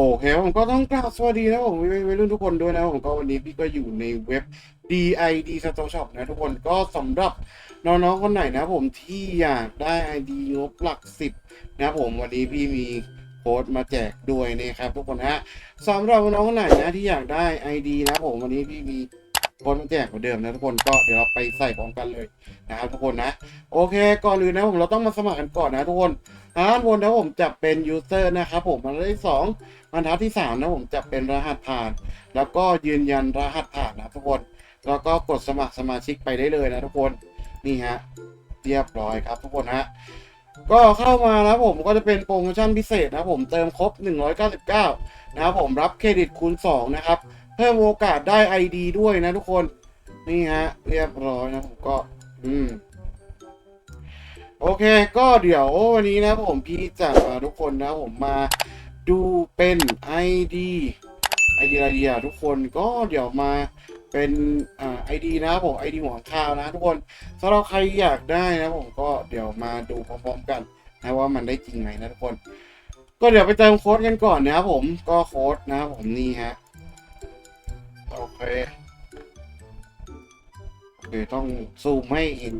โอเคผมก็ต้องกล่าวสวัสดีนะผมวัยรุ่นทุกคนด้วยนะผมก็วันนี้พี่ก็อยู่ในเว็บ DID Store Shop นะทุกคนก็สำหรับน้องๆคนไหนนะผมที่อยากได้ ID งบหลักสิบนะผมวันนี้พี่มีโค้ดมาแจกด้วยนะครับทุกคนฮะสำหรับน้องคนไหนนะที่อยากได้ ID นะผมวันนี้พี่มีโค้ดมาแจกเหมือนเดิมนะทุกคนก็เดี๋ยวเราไปใส่พร้อมกันเลยนะครับทุกคนนะ โอเคก่อนอื่นนะผมเราต้องมาสมัครกันก่อนนะทุกคน ด้านบนนะผมจะเป็น user นะครับผมมันได้สองบรรทัดที่สามนะผมจะเป็นรหัสผ่าน แล้วก็ยืนยันรหัสผ่านนะทุกคน แล้วก็กดสมัครสมาชิกไปได้เลยนะทุกคนนี่ฮะเรียบร้อยครับทุกคนฮะก็เข้ามานะผมก็จะเป็นโปรโมชั่นพิเศษนะผมเติมครบ 199 นะครับผมรับเครดิตคูณ 2 นะครับ เพิ่มโอกาสได้ ID ด้วยนะทุกคน นี่ฮะ เรียบร้อยนะผมก็ อืม เค ก็เดี๋ยววันนี้นะผมพี่จะพาทุกคนนะผมมาดูเป็น ID ID อะไรดีอะทุกคนก็เดี๋ยวมาเป็นอ่า ID นะครับผม ID หัวข้าวนะ ทุกคนสำหรับใครอยากได้นะผมก็เดี๋ยวมาดูพร้อมๆกันนะว่ามันได้จริงไหมนะทุกคน ก็เดี๋ยวไปเติมโค้ดกันก่อนนะครับผมก็โค้ดนะผมนี่ฮะโอเคโอเคต้องซูมให้เห็น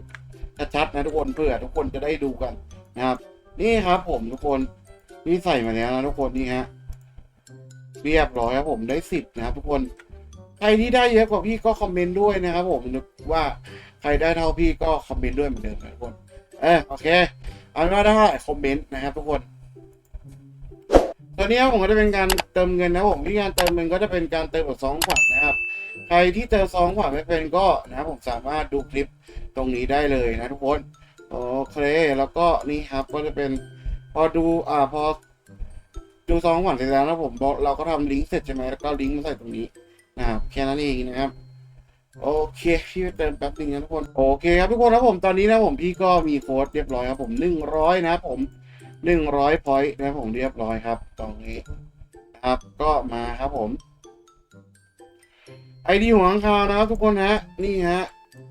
ชัดๆนะทุกคนเพื่อทุกคนจะได้ดูกันนะครับ นี่ครับผมทุกคนนี่ใส่มาแล้วนะทุกคนนี่ฮะเรียบร้อยครับผมได้สิบนะครับ ทุกคนใครที่ได้เยอะกว่าพี่ก็คอมเมนต์ด้วยนะครับ ผมว่าใครได้เท่าพี่ก็คอมเมนต์ด้วยเหมือนเดิมนะทุกคนเออโอเคเอาเป็นว่าได้คอมเมนต์นะครับทุกคน ตัวนี้ผมก็จะเป็นการเติมเงินนะผมที่การเติมเงินก็จะเป็นการเติมแบบสองขวัญนะครับ ใครที่เติมสองขวัญไม่เป็นก็นะผมสามารถดูคลิปตรงนี้ได้เลยนะทุกคนโอเคแล้วก็นี่ครับก็จะเป็นพอดูอ่าพอดูซองก่อนเสร็จแล้วนะผมบอกเราก็ทำลิงก์เสร็จใช่ไหมแล้วก็ลิงก์มาใส่ตรงนี้นะครับแค่นั้นเองนะครับโอเคพี่เติมแป๊บนึงนะทุกคนโอเคครับทุกคนครับผมตอนนี้นะผมพี่ก็มีโค้ดเรียบร้อยครับผมหนึ่งร้อยนะผม หนึ่งร้อยพอยต์นะครับผมเรียบร้อยครับตรงนี้นะครับก็มาครับผมไอดีหัวข้าวนะครับทุกคนฮะนี่ฮะ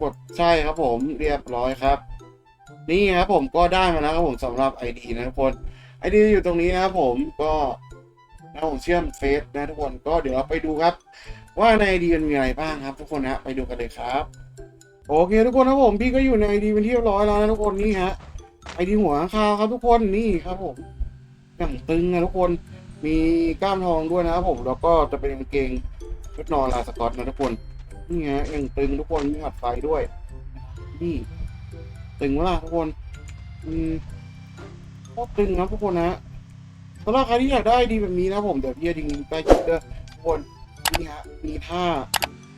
กดใช่ครับผมเรียบร้อยครับ นี่ครับผมก็ได้มาแล้วครับผมสำหรับ ID นะทุกคน ID อยู่ตรงนี้นะครับผมก็นะผมเชื่อมเฟซนะทุกคนก็เดี๋ยวเราไปดูครับ ว่าใน ID มันมีอะไรบ้างครับ ทุกคนฮะไปดูกันเลยครับ โอเค ทุกคนครับผมพี่ก็อยู่ใน ID เป็นที่เรียบร้อยแล้วนะทุกคนนี่ฮะ ID หัวข้าวครับทุกคนนี่ครับผมอย่างตึงนะทุกคนมีกล้ามทองด้วยนะครับผมแล้วก็จะเป็นกางเกงชุดนอนลายสกอตนะทุกคนนี่ฮะอย่างตึงทุกคนมีหัดไฟด้วย นี่ ตึงวะล่ะทุกคนอืมโคตรตึงครับทุกคนนะสำหรับใครที่อยากได้ดีแบบนี้นะผมเดี๋ยวพี่จะดึงไปจุดเด้อทุกคนนี่ฮะมีท่า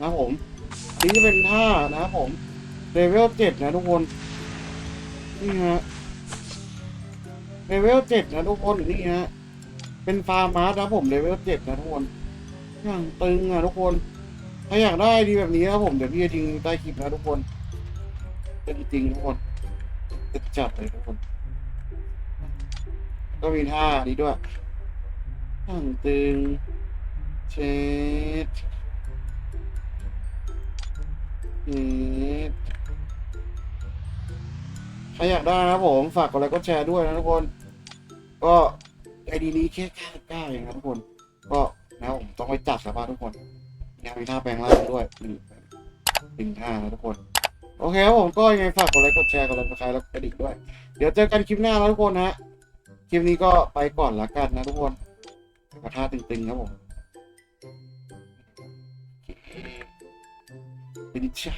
นะผมนนี้จะเป็นท่านะครับผมเลเวลเจ็ดนะทุกคน นี่ฮะ เลเวลเจ็ดนะทุกคนนี่ฮะ เป็นฟาร์มาร์นะผมเลเวลเจ็ดนะทุกคนอย่างตึงอะทุกคน ถ้าอยากได้ดีแบบนี้นะผมเดี๋ยวพี่จะทิ้งใต้คลิปนะทุกคนเป็นจริงทุกคนจะจัดเลยทุกคน ก็มีท่านี้ด้วยท่างตึง เช็ดเช็ดใครอยากได้นะผม ฝากกดไลค์กดแชร์ด้วยนะทุกคน ก็ไอดีนี้แค่99เองครับทุกคน ก็นะครับผมต้องไปจัดแล้วป่ะทุกคนยังมีท่าแปลงร่างด้วยหนึ่งหนึ่งท่านะทุกคน โอเคครับผมก็ยังไงฝากกดไลค์กดแชร์กดไลค์กดแชร์แล้วกระดิ่งด้วย เดี๋ยวเจอกันคลิปหน้าแล้วทุกคนนะคลิปนี้ก็ไปก่อนละกันนะทุกคนกระท่าตึงๆครับผมเป็นชา